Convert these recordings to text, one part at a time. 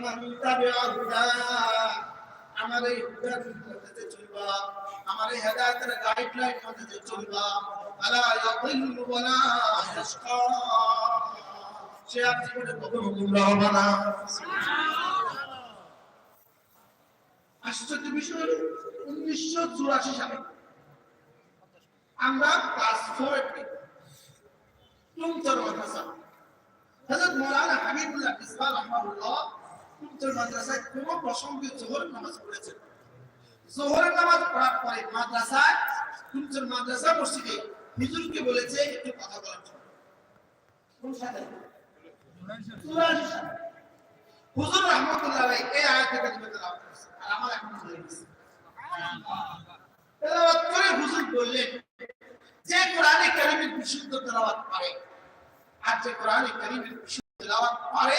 আমার তাবিআ হুদা আমার এই হুদার মধ্যে চলবা, আমার এই হেদায়েতের গাইডলাইন মধ্যে চলবা, আলা ইয়াদিল্লু ওয়ালা ইয়াশকা। সে আর জীবনে কখনো গুমরাহ হবে না। আশ্চর্য বিষয় হলো, উনিশশো চুরাশি সালে আমরা ক্লাস ফোর তুমচর মাদ্রাসা। হযরত মাওলানা হাবিবুল্লাহ ইসমাইল রাহমাতুল্লাহ তুমচর মাদ্রাসায় কোন প্রসঙ্গে জোহর নামাজ পড়েছেন জোহরের নামাজ পড়ার পরে মাদ্রাসায় তুমচর মাদ্রাসা মসজিদে হুজুরকে বলেছে একটু কথা বলার জন্য। হুজুর রহমতুল্লাহ এই আয়াত আর আমার এখন ভুলে গেছে তেলাওয়াত করে হুজুর বললেন, যে কোরআনে কারীমের বিশুদ্ধ তেলাওয়াত পারে আর যে কোরআনে কারীমের বিশুদ্ধ তেলাওয়াত পারে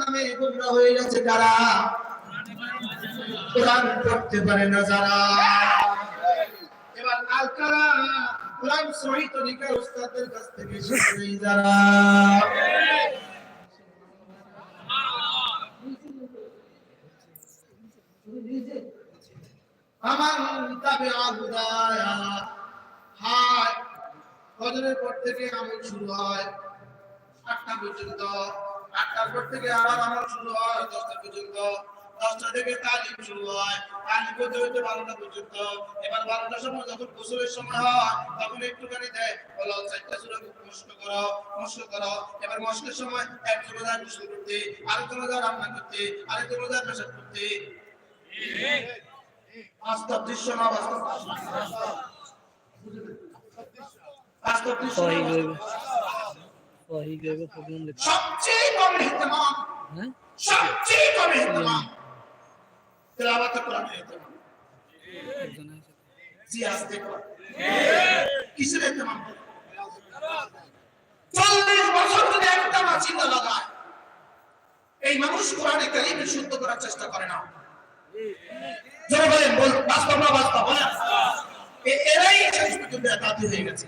নামে হয়ে গেছে কারা কোরআন পড়তে পারে না যারা। এবার আল কারা কোরআন সহি তরিকার উস্তাদের কাছ থেকে শিখে যারা। আমার আগুদায়া হায় পর থেকে আমল শুরু হয়। আটটা পর্যন্ত। আটটার পর থেকে আবার আমল শুরু হয় দশটা পর্যন্ত। দশটা থেকে তালিম শুরু হয়। তালিম করতে হইতে বারোটা পর্যন্ত। এবার বারোটার সময় যখন গোসলের সময় হয়, তখন একটুখানি দেয়। বলো চারটা সুরা মস্ক করো মস্ক করো। এবার মস্কের সময় একজন রোজা গোসল করতে আরেকজন রোজা রান্না করতে আরেকজন রোজা পেশাব করতে। বাস্তব দৃশ্য না বাস্তব? বাস্তব দৃশ্য সবচেয়ে কম ইহতেমাম হ্যাঁ? সবচেয়ে কম ইহতেমাম তেলাওয়াত কোরআনের ইহতেমাম জি আসতে কোরআন কিসের ইহতেমাম চল্লিশ বছর যদি একটা মাছিন্দা লাগায় এই মানুষ কোরআনে কারিমে শুদ্ধ করার চেষ্টা করে না। জোরে বলেন বল বাস্তব না বাস্তব? এরাই শেষ পর্যন্ত একাধি হয়ে গেছে।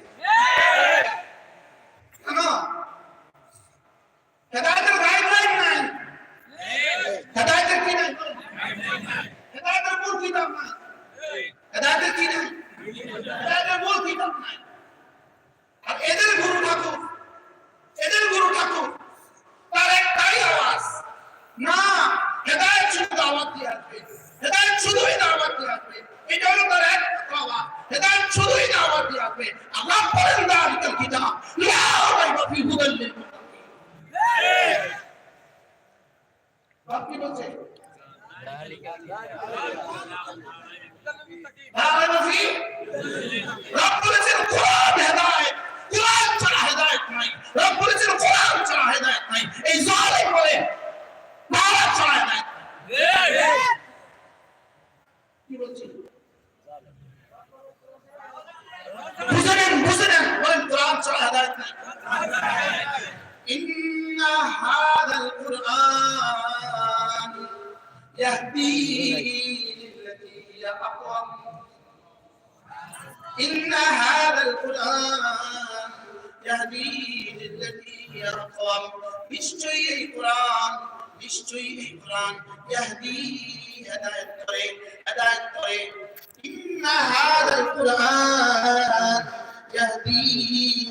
রব বলেছেন কোরআন হেদায়েত কোরআন ছাড়া হেদায়েত নাই রব বলেছেন কোরআন ছাড়া হেদায়েত নাই এই জালিম বলে يهدي للتي هي أقوم إن هذا القرآن يهدي للتي هي أقوم নিশ্চয়ই এই কোরআন নিশ্চয়ই এই কোরআন يهدي হেদায়েত করে হেদায়েত করে إن هذا القرآن يهدي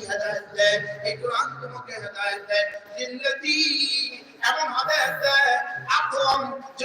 হেদায়েত দেয় এই কোরআন তোমাকে হেদায়েত দেয় লিল্লাতি এমন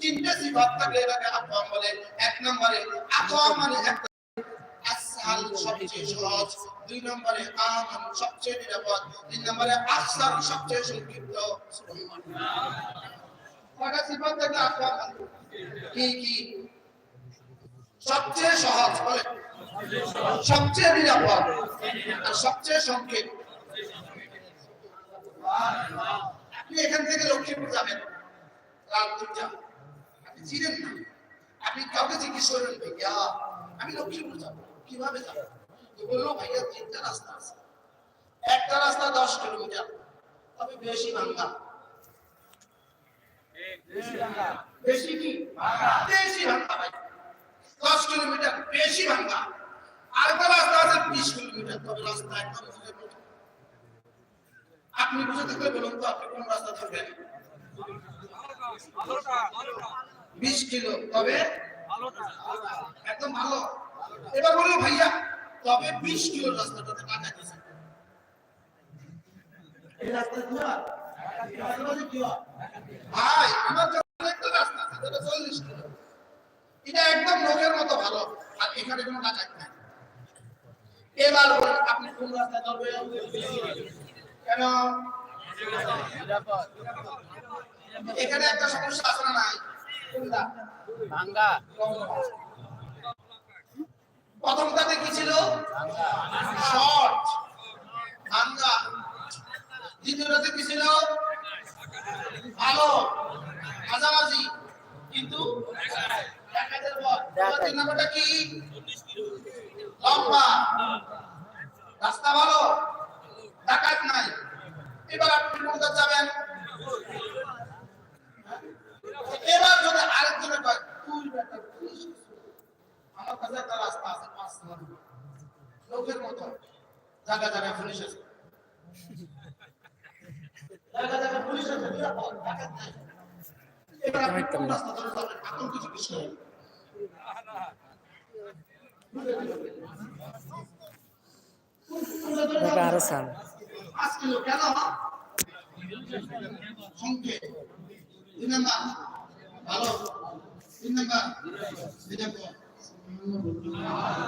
তিনটা সিফাত থাকে এটাকে বলে। এক নম্বরে মানে একটা সবচেয়ে সহজ। দুই নম্বরে আমান সবচেয়ে নিরাপদ। তিন নম্বরে সবচেয়ে সংক্ষিপ্ত। কয়টা সিফাত থাকে আকওয়াম কি কি? সবচেয়ে সহজ, বলে। সবচেয়ে নিরাপদ আর সবচেয়ে সংক্ষেপ আপনি এখান থেকে লক্ষ্মীপুর যাবেন। দশ কিলোমিটার বেশি ভাঙ্গা। বেশি কি? বেশি ভাঙ্গা, ভাই। দশ কিলোমিটার, বেশি ভাঙ্গা। আর রাস্তা আছে বিশ কিলোমিটার, তবে রাস্তা একদম আপনি বুঝে থাকলে বলুন তো, আপনি কোন রাস্তা ধরবেন? বিশ কিলো তবে একদম ভালো। এবার বলল ভাইয়া তবে বিশ কিলো রাস্তাটাতে টাকা দিয়েছে এই রাস্তা কি? এই রাস্তাটা কি? ভাই আমার কাছে একটা রাস্তা আছে যেটা চল্লিশ কিলো। এটা একদম লোকের মতো ভালো আর এখানে কোনো ডাকাত নাই। এবার বলেন আপনি কোন রাস্তা কেন? এখানে একটা সমস্যা আছে না নাই? ভাঙ্গা। প্রথমটাতে কি ছিল? শর্ট। ভাঙ্গা। দ্বিতীয়টাতে কি ছিল? ভালো। মাঝামাঝি কিন্তু তিন নম্বরটা কি? লম্বা। রাস্তা ভালো? ডাকাত নাই। এবার আপনি কোনটা যাবেন এবার যদি আরেকজনের কয় তুই বেটা পুলিশ আমার কাছে একটা রাস্তা আছে পাঁচ লোকের মতো। জায়গা জায়গা পুলিশ আছে। জায়গা জায়গা পুলিশ আছে। নিরাপদ ডাকাত নাই। এবার আপনি কোন রাস্তা ধরে যাবেন এখন কিছু বিষয় আরও কেন? সংকেত। দুই নাম্বার ভালো তিন নাম্বার দুই নাম্বার